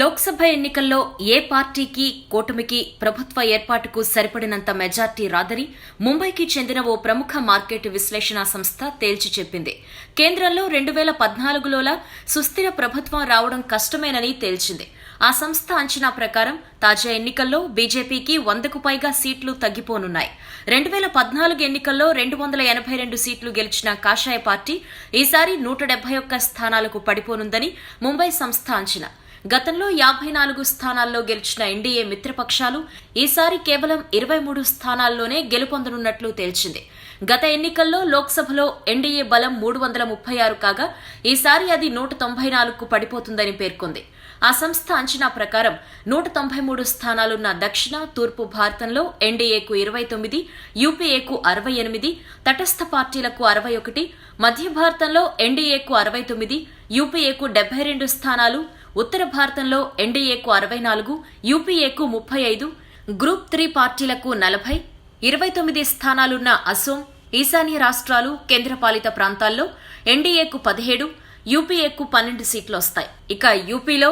లోక్సభ ఎన్నికల్లో ఏ పార్టీకి కూటమికి ప్రభుత్వ ఏర్పాటుకు సరిపడినంత మెజార్టీ రాదని ముంబైకి చెందిన ఓ ప్రముఖ మార్కెట్ విశ్లేషణ సంస్థ తేల్చి చెప్పింది. కేంద్రంలో రెండు వేల పద్నాలుగులోలా సుస్థిర ప్రభుత్వం రావడం కష్టమేనని తేల్చింది. ఆ సంస్థ అంచనా ప్రకారం తాజా ఎన్నికల్లో బీజేపీకి వందకు పైగా సీట్లు తగ్గిపోనున్నాయి. రెండు వేల పద్నాలుగు ఎన్నికల్లో రెండు వందల ఎనభై రెండు సీట్లు గెలిచిన కాషాయ పార్టీ ఈసారి నూట డెబ్బై ఒక్క స్థానాలకు పడిపోనుందని ముంబై సంస్థ అంచనా. గతంలో యాభై నాలుగు స్థానాల్లో గెలిచిన ఎన్డీఏ మిత్రపక్షాలు ఈసారి కేవలం ఇరవై మూడు స్థానాల్లోనే గెలుపొందనున్నట్లు తేల్చింది. గత ఎన్నికల్లో లోక్సభలో ఎన్డీఏ బలం మూడు వందల ముప్పై ఆరు కాగా ఈసారి అది నూట తొంభై నాలుగుకు పడిపోతుందని పేర్కొంది. ఆ సంస్థ అంచనా ప్రకారం నూట తొంభై మూడు స్థానాలున్న దక్షిణ తూర్పు భారతంలో ఎన్డీఏకు ఇరవై తొమ్మిది యూపీఏకు అరవై ఎనిమిది తటస్థ పార్టీలకు అరవై ఒకటి మధ్య భారతంలో ఎన్డీఏకు అరవై తొమ్మిది యూపీఏకు డెబ్బై రెండు స్థానాలు ఉత్తర భారతంలో ఎన్డీఏకు అరవై నాలుగు యూపీఏకు ముప్పై ఐదు గ్రూప్ త్రీ పార్టీలకు నలభై ఇరవై తొమ్మిది స్థానాలున్న అసోం ఈశాన్య రాష్ట్రాలు కేంద్రపాలిత ప్రాంతాల్లో ఎన్డీఏకు పదిహేడు యూపీఏకు పన్నెండు సీట్లు వస్తాయి. ఇక యూపీలో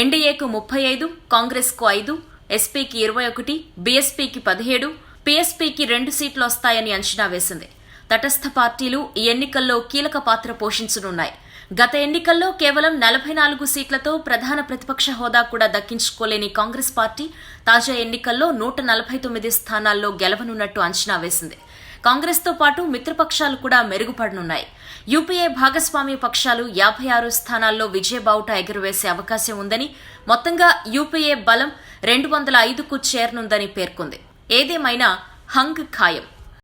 ఎన్డీఏకు ముప్పై ఐదు కాంగ్రెస్కు ఐదు ఎస్పీకి ఇరవై ఒకటి బీఎస్పీకి పదిహేడు పీఎస్పీకి రెండు సీట్లు వస్తాయని అంచనా వేసింది. తటస్థ పార్టీలు ఈ ఎన్నికల్లో కీలక పాత్ర పోషించనున్నాయి. గత ఎన్నికల్లో కేవలం నలభై నాలుగు సీట్లతో ప్రధాన ప్రతిపక్ష హోదా కూడా దక్కించుకోలేని కాంగ్రెస్ పార్టీ తాజా ఎన్నికల్లో నూట నలభై తొమ్మిది స్థానాల్లో గెలవనున్నట్టు అంచనా వేసింది. కాంగ్రెస్తో పాటు మిత్రపక్షాలు కూడా మెరుగుపడనున్నాయి. యూపీఏ భాగస్వామ్య పక్షాలు యాభై ఆరు స్థానాల్లో విజయబావుట ఎగురవేసే అవకాశం ఉందని మొత్తంగా యూపీఏ బలం రెండు వందల ఐదుకు చేరనుందని పేర్కొంది. ఏదేమైనా హంగ్ ఖాయం.